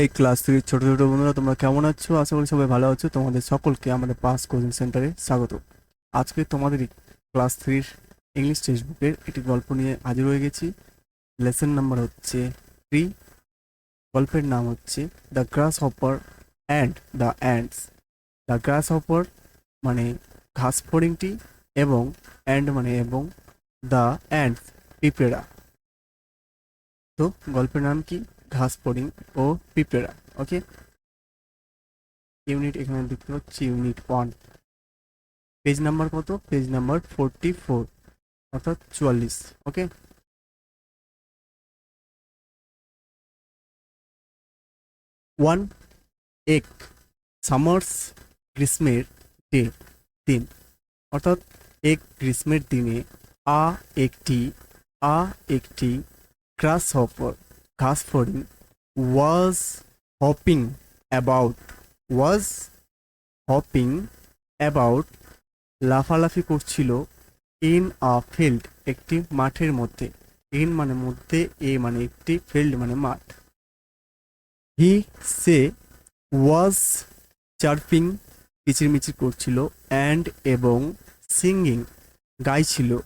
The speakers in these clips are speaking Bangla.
এই ক্লাস থ্রির ছোট ছোট বন্ধুরা, তোমরা কেমন আছো? আশা করি সবাই ভালো আছো। তোমাদের সকলকে আমাদের পাস কোচিং সেন্টারে স্বাগত। আজকে তোমাদের ক্লাস থ্রির ইংলিশ টেক্সট বুকের একটি গল্প নিয়ে হাজির হয়ে গেছি। লেসন নাম্বার হচ্ছে থ্রি গল্পের নাম হচ্ছে the grasshopper and the ants the grasshopper মানে ঘাস ফড়িংটি এবং অ্যান্ড মানে এবং দ্য অ্যান্ডস পিঁপড়া তো গল্পের নাম কি? ঘাস ফড়িং ও পিঁপড়া ওকে? ইউনিট এখানে দেখতে পাচ্ছি ইউনিট ওয়ান। পেজ নাম্বার কত? পেজ নাম্বার ফোরটি ফোর, অর্থাৎ চুয়াল্লিশ, ওকে? ওয়ান, এক, সামার্স গ্রীষ্মের ডে, দিন। অর্থাৎ এক গ্রীষ্মের দিনে আ একটি আ একটি, গ্রাস হপার ঘাস ফড়িং was hopping about was hopping about লাফালাফি করছিল ইন আ ফিল্ড একটি মাঠের মধ্যে। ইন মানে মধ্যে এ মানে একটি ফিল্ড মানে মাঠ। হি সে ওয়াজ চার্পিং কিচিরমিচির করছিল অ্যান্ড এবং সিঙ্গিং গাইছিল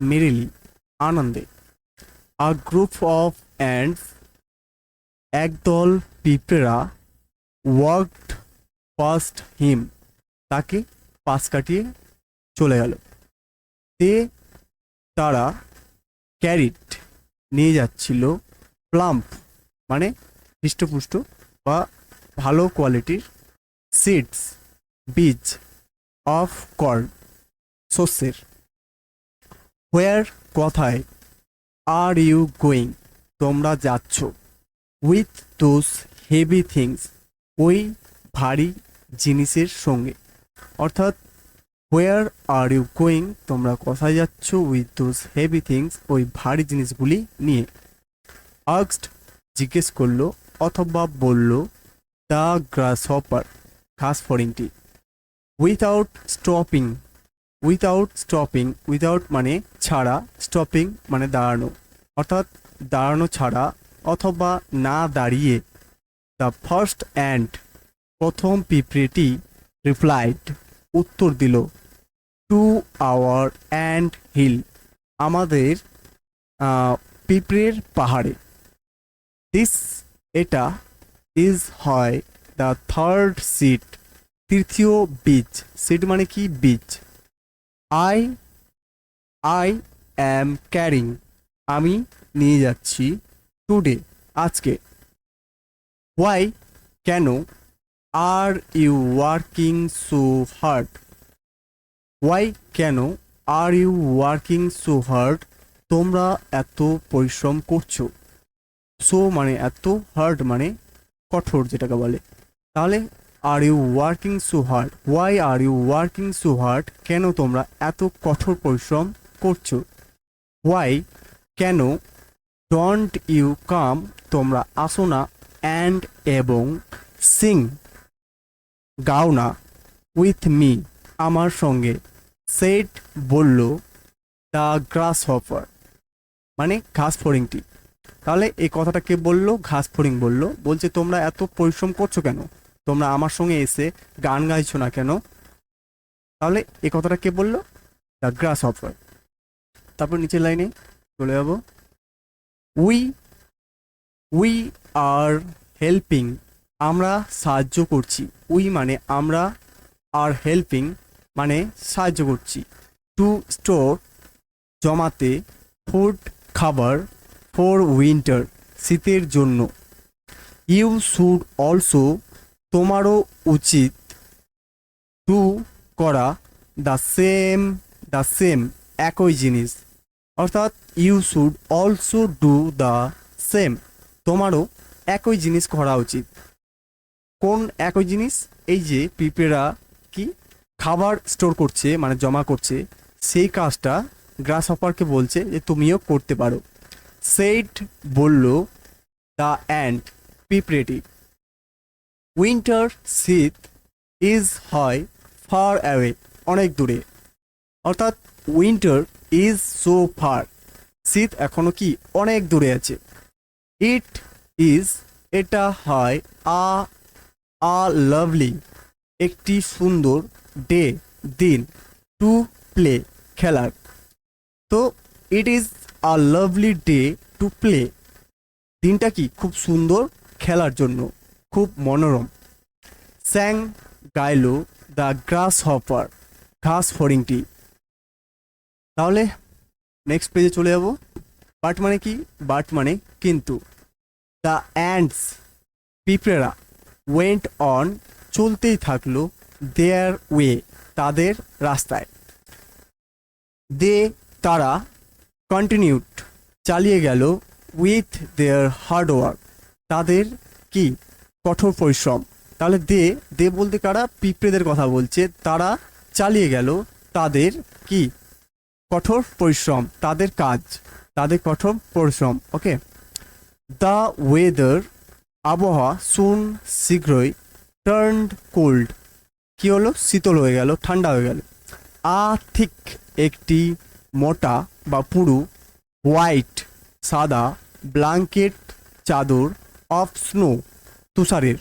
মেরিলি আনন্দে। আ গ্রুপ অফ অ্যান্ডস একদল পিঁপড়া ওয়ার্কড পাস্ট হিম তাকে পাশ কাটিয়ে চলে গেল। তে তারা ক্যারিট নিয়ে যাচ্ছিল প্লাম্প মানে হৃষ্টপুষ্ট বা ভালো কোয়ালিটির সিডস, বীজ অফ কর্ন শস্যের। হোয়ার কথায় আর ইউ গোয়িং তোমরা যাচ্ছ। উইথ দোজ হেভি থিংস ওই ভারী জিনিসের সঙ্গে। অর্থাৎ হোয়ার আর ইউ গোয়িং তোমরা কোথায় যাচ্ছ? উইথ দোজ হেভি থিংস ওই ভারী জিনিসগুলি নিয়ে। আক্সড জিজ্ঞেস করল, অথবা বলল দ্য গ্রাস হপার ঘাস ফড়িংটি without stopping without stopping without মানে ছাড়া স্টপিং মানে দাঁড়ানো। অর্থাৎ, দাঁড়ানো ছাড়া অথবা না দাঁড়িয়ে দ্য ফার্স্ট অ্যান্ড প্রথম পিঁপড়েটি রিপ্লাইড উত্তর দিল টু আওয়ার অ্যান্ড হিল আমাদের পিঁপড়ের পাহাড়ে। দিস এটা ইজ হয় দ্য থার্ড সিট তৃতীয় বীজ সিট মানে কি? বীজ আই আই অ্যাম ক্যারিং আমি নিয়ে যাচ্ছি টুডে আজকে। ওয়াই কেন are you working so hard why কেন are you working so hard তোমরা এত পরিশ্রম করছ। সো মানে এত হার্ড মানে কঠোর যেটাকে বলে। তাহলে are you working so hard why are you working so hard কেন তোমরা এত কঠোর পরিশ্রম করছ? ওয়াই কেন ডোন্ট ইউ কাম তোমরা আসো না অ্যান্ড এবং সিং গাও না উইথ মি আমার সঙ্গে সেট বলল দ্য গ্রাস হপার মানে ঘাস ফড়িংটি। তাহলে এই কথাটা কে বলল? ঘাস ফড়িং বলল, বলছে, তোমরা এত পরিশ্রম করছ কেন? তোমরা আমার সঙ্গে এসে গান গাইছো না কেন? তাহলে এই কথাটা কে বলল? দ্য গ্রাস হপার তারপর নিচের লাইনে চলে যাব। উই উই আর হেল্পিং আমরা সাহায্য করছি। উই মানে আমরা আর হেল্পিং মানে সাহায্য করছি। টু স্টোর জমাতে ফুড খাবার ফর উইন্টার শীতের জন্য। ইউ শুড অলসো তোমারও উচিত টু করা দ্য সেম দ্য সেম একই জিনিস। অর্থাৎ you should also do the same তোমারও একই জিনিস করা উচিত। কোন একই জিনিস? এই যে পিঁপড়েরা কি খাবার স্টোর করছে মানে জমা করছে, সেই কাজটা গ্রাস হপারকে বলছে যে তুমিও করতে পারো। সেইট বলল দ্য অ্যান্ড পিঁপড়েটি উইন্টার শীত ইজ হয় ফার অ্যাওয়ে অনেক দূরে। অর্থাৎ উইন্টার ইজ সো ফার শীত এখনও কি অনেক দূরে আছে। ইট ইজ এটা হয় আ আ লাভলি একটি সুন্দর ডে, দিন টু প্লে খেলার। তো it is a lovely day to play দিনটা কি খুব সুন্দর খেলার জন্য, খুব মনোরম। স্যাং গাইলো দ্য গ্রাস হপার ঘাস ফড়িংটি। তাহলে নেক্সট পেজে চলে যাব। বাট মানে কি? বাট মানে কিন্তু। দ্য অ্যান্ডস পিঁপড়েরা ওয়েন্ট অন চলতেই থাকল দেয়ার ওয়ে তাদের রাস্তায়। দে তারা কন্টিনিউড চালিয়ে গেল উইথ দেয়ার হার্ডওয়ার্ক তাদের কি? কঠোর পরিশ্রম। তাহলে দে দে বলতে কারা? পিঁপড়েদের কথা বলছে। তারা চালিয়ে গেল তাদের কি? কঠোর পরিশ্রম, তাদের কাজ, তাদের কঠোর পরিশ্রম ওকে দ্য ওয়েদার আবহাওয়া সুন শীঘ্রই টার্নড কোল্ড কি হলো? শীতল হয়ে গেল, ঠান্ডা হয়ে গেল। আ ঠিক একটি মোটা বা পুরু হোয়াইট সাদা ব্ল্যাঙ্কেট চাদর অফ স্নো তুষারের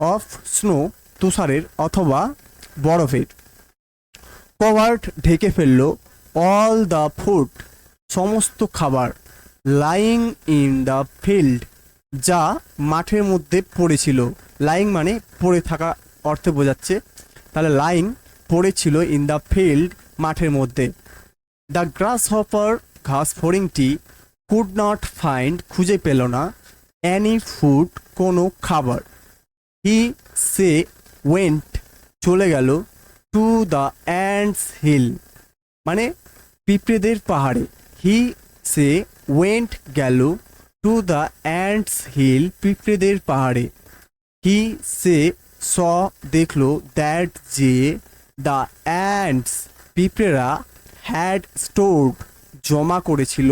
অফ স্নো তুষারের অথবা বরফের। কভার্ড ঢেকে ফেলল অল দ্য ফুড সমস্ত খাবার লাইং ইন দ্য ফিল্ড যা মাঠের মধ্যে পড়েছিল। লাইং মানে পড়ে থাকা অর্থে বোঝাচ্ছে। তাহলে লাইং পড়েছিল ইন দ্য ফিল্ড মাঠের মধ্যে। দ্য গ্রাস হপার ঘাস ফড়িংটি কুড নট ফাইন্ড খুঁজে পেল না অ্যানি ফুড কোনো খাবার। হি সে ওয়েন্ট চলে গেল টু দ্য অ্যান্ডস হিল মানে পিঁপড়েদের পাহাড়ে। হি সে ওয়েন্ট গেল টু দ্য অ্যান্ডস হিল পিঁপড়েদের পাহাড়ে। হি সে স দেখল দ্যাট যে দ্য অ্যান্ডস পিঁপড়েরা হ্যাড স্টোর্ড জমা করেছিল।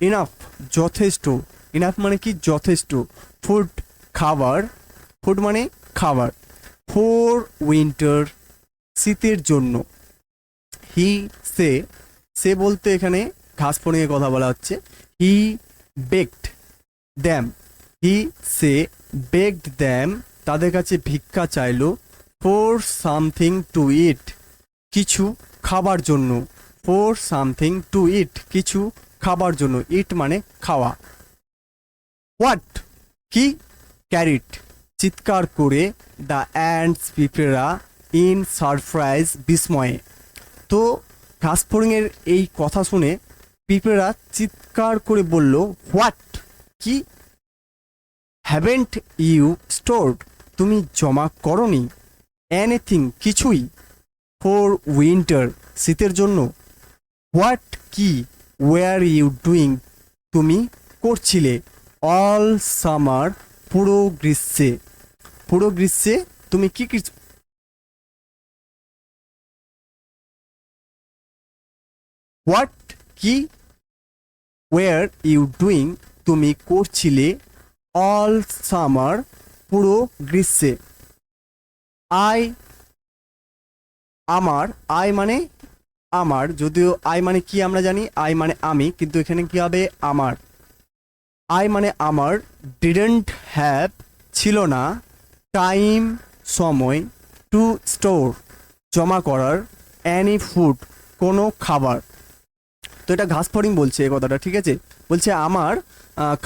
ইনাফ যথেষ্ট। ইনাফ মানে কি? যথেষ্ট। ফুড খাবার। ফুড মানে খাবার। ফোর উইন্টার শীতের জন্য। হি সে সে বলতে এখানে ঘাস ফড়িংয়ের কথা বলা হচ্ছে। হি বেকড দ্যাম হি সে বেকড দ্যাম তাদের কাছে ভিক্ষা চাইলো ফোর সামথিং টু ইট কিছু খাবার জন্য। ফোর সামথিং টু ইট কিছু খাবার জন্য। ইট মানে খাওয়া। হোয়াট কি ক্যারিট চিৎকার করে দ্য অ্যান্ডস পিঁপড়েরা ইন সারপ্রাইজ বিস্ময়ে। তো ঘাসফড়িংয়ের এই কথা শুনে পিঁপড়েরা চিৎকার করে বলল, হোয়াট? কি? Haven't you stored? তুমি জমা করনি? এনিথিং, কিছুই? ফর উইন্টার, শীতের জন্য? হোয়াট কি? Were you doing? তুমি করছিলে? অল সামার পুরো গ্রীষ্মে। পুরো গ্রীষ্মে? তুমি কি হোয়াট কি ওয়ার ইউ ডুইং তুমি করছিলে অল সামার পুরো গ্রীষ্মে। আই আমার আই মানে আমার, যদিও আই মানে কি আমরা জানি আই মানে আমি, কিন্তু এখানে কি হবে, আমার। আই মানে আমার ডিডেন্ট হ্যাভ ছিল না টাইম সময় টু স্টোর জমা করার অ্যানি ফুড কোনো খাবার। তো এটা ঘাস ফড়িং বলছে এই কথাটা, ঠিক আছে? বলছে, আমার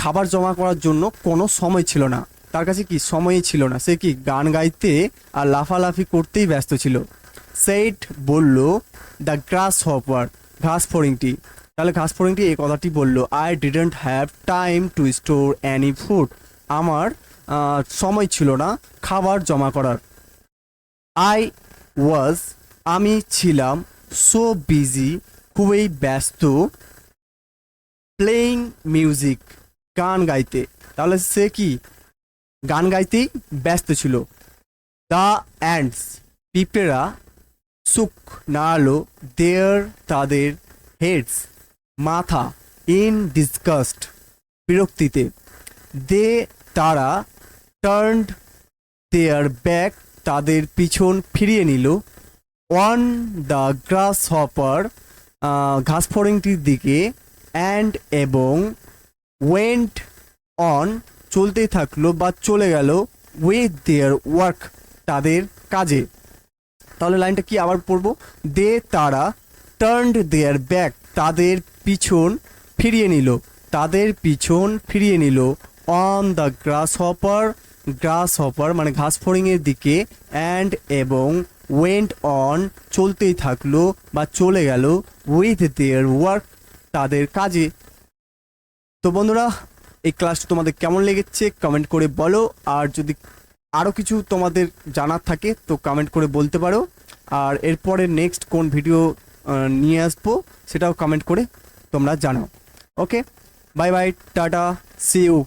খাবার জমা করার জন্য কোনো সময় ছিল না। তার কাছে কি সময়ই ছিল না? সে কি গান গাইতে আর লাফালাফি করতেই ব্যস্ত ছিল? সেইট বলল দ্য গ্রাস হপার ঘাস ফড়িংটি তাহলে ঘাস ফড়িংটি এই কথাটি বলল I didn't have time to store any food আমার সময় ছিল না খাবার জমা করার। আই ওয়াজ আমি ছিলাম সো বিজি খুবই ব্যস্ত প্লেয়িং মিউজিক গান গাইতে। তাহলে সে কি? গান গাইতেই ব্যস্ত ছিল। দ্য অ্যান্ডস পিঁপড়েরা সুখ নাড়ালো দেয়ার তাদের হেডস মাথা ইন ডিসকাস্ট বিরক্তিতে। দে, তারা টার্নড দেয়ার ব্যাক তাদের পিছন ফিরিয়ে নিল। ওয়ান দ্য গ্রাস হপার ঘাসফড়িংটির দিকে অ্যান্ড এবং ওয়েন্ট অন চলতেই থাকল বা চলে গেল উইথ দেয়ার ওয়ার্ক তাদের কাজে। তাহলে লাইনটা কি আবার পড়ব? দে তারা টার্নড দেয়ার ব্যাক তাদের পিছন ফিরিয়ে নিল, তাদের পিছন ফিরিয়ে নিল on the grasshopper grasshopper মানে ঘাস ফড়িংয়ের দিকে অ্যান্ড এবং ওয়েন্ট অন চলতেই থাকল বা চলে গেল উইথ দেয়ার ওয়ার্ক তাদের কাজে। তো বন্ধুরা, এই ক্লাসটা তোমাদের কেমন লেগেছে কমেন্ট করে বলো, আর যদি আরও কিছু তোমাদের জানার থাকে তো কমেন্ট করে বলতে পারো। আর এরপরে নেক্সট কোন ভিডিও নিয়ে আসব সেটাও কমেন্ট করে তোমরা জানাও। Okay bye bye tata see you